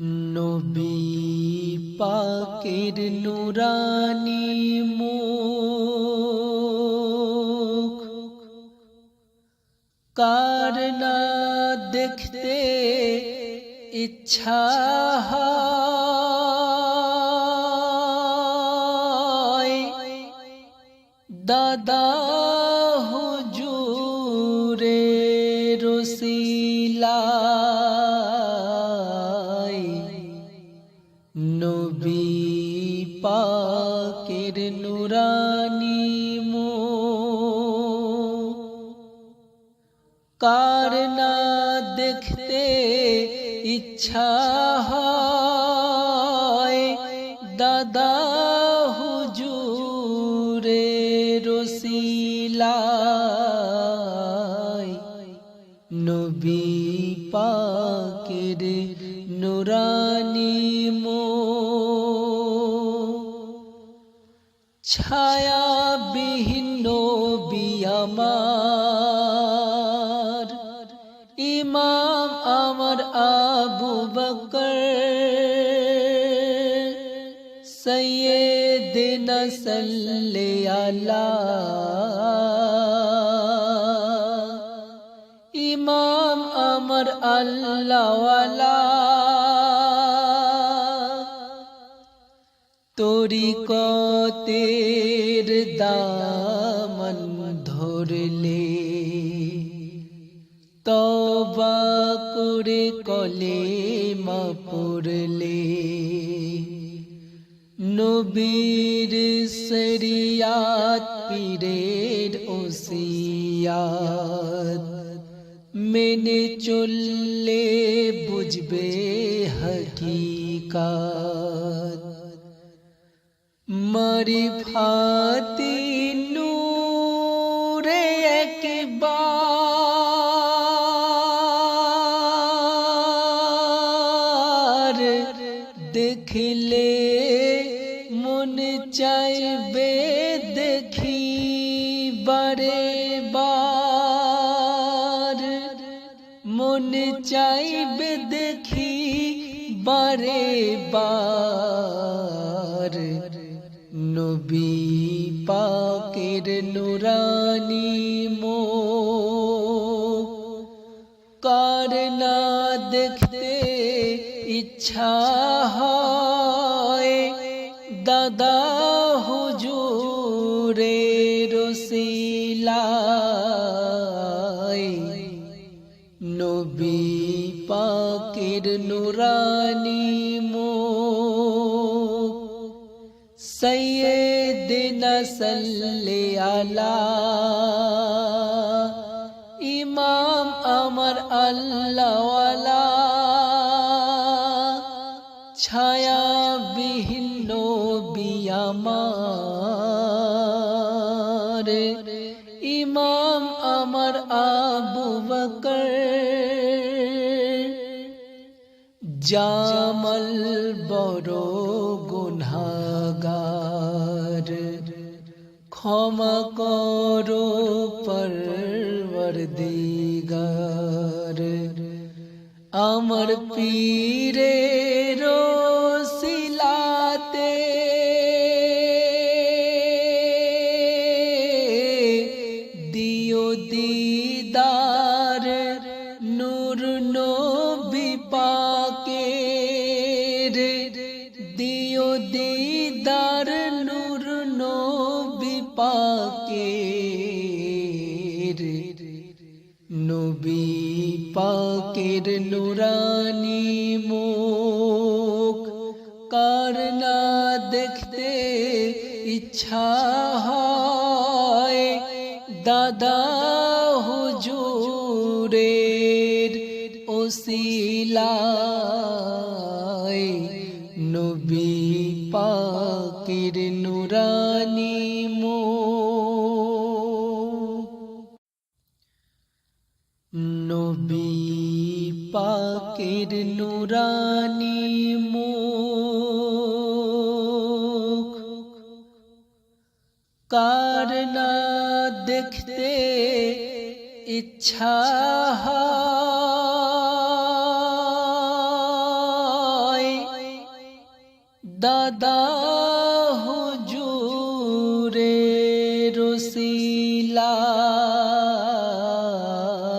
নবী পাকের নুরানি মুখ। কার না দেখতে ইচ্ছা দাদা হুজুরে রসিলাই কার না দেখতে ইচ্ছা হয় দাদা হুজুরে রসিলাই নবী পাকের নুরানি মো ছায়া বিহীন আমার সৈয়দনা সাল্লি আলা ইমাম আমার আল্লাহওয়ালা তরিকতের দামন ধরলে তবা করে কলে মা নবীর শরিয়াত পীরের ওসিয়াত। মেনে চললে বুঝবে হকিকাত। মারিফাতি নূরে একবার দেখলে মন চাইবে দেখি বারে বার। মন চাইবে দেখি বারে বার। নবী পাকের নুরানি মো। কার না দেখতে ইচ্ছা হয় দাদা হুজুরে রসিলাই নবী পাকের নুরানি মুখ সৈয়দনা সাল্লি আলা ইমাম আমার আল্লাহওয়ালা ছায়া আমার ইমাম আমার আবু বকর। জামল বড় গুনাগার ক্ষমা করো পরবর্দিগার আমার পীরে রসিলাতে দিদার নূর নবী পাকের নবী পাকের নুরানি মুখ কার না দেখতে ইচ্ছা হয়? দাদা হুজুরের ওসিলায় নবী পাকের নুরানি মুখ নবী পাকের নুরানি মুখ। কার না দেখতে ইচ্ছা হয়? দাদা হুজুরে রসিলা